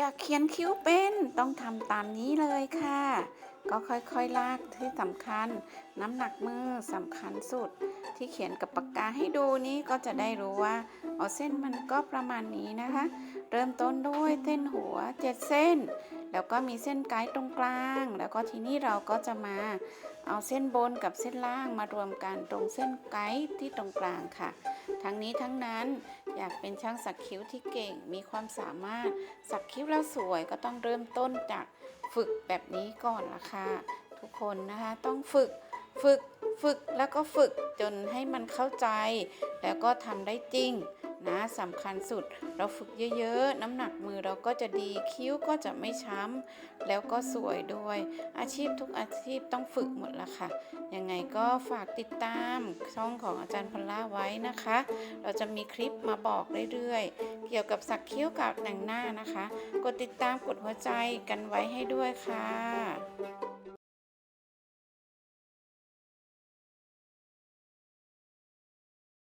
อยากเขียนคิ้วเป็นต้องทำตามนี้เลยค่ะ ก็ค่อยๆลากที่สำคัญ น้ำหนักมือสำคัญสุด ที่เขียนกับปากกาให้ดูนี้ก็จะได้รู้ว่าเอาเส้นมันก็ประมาณนี้นะคะ เริ่มต้นด้วยเส้นหัว 7 เส้น แล้วก็มีเส้นไกด์ตรงกลาง แล้วก็ทีนี้เราก็จะมา เอาเส้นบนกับเส้นล่างมารวมกันตรงเส้นไกด์ที่ตรงกลางค่ะ ทั้งนี้ทั้งนั้นอยากเป็นช่างสักคิ้วที่เก่งมีความสามารถสักคิ้วแล้วสวยก็ต้องเริ่มต้นจากฝึกแบบนี้ก่อนละค่ะ ทุกคนนะคะต้องฝึกฝึกฝึกแล้วก็ฝึกจนให้มันเข้าใจ แล้วก็ทำได้จริง นะสำคัญสุดเราฝึกเยอะๆ น้ำหนักมือเราก็จะดีคิ้วก็จะไม่ช้ำแล้วก็สวยด้วย อาชีพทุกอาชีพต้องฝึกหมดละค่ะ ยังไงก็ฝากติดตามช่องของอาจารย์พลล่าไว้นะคะ เราจะมีคลิปมาบอกเรื่อยๆ เกี่ยวกับสักคิ้วกับแต่งหน้านะคะ กดติดตามกดหัวใจกันไว้ให้ด้วยค่ะ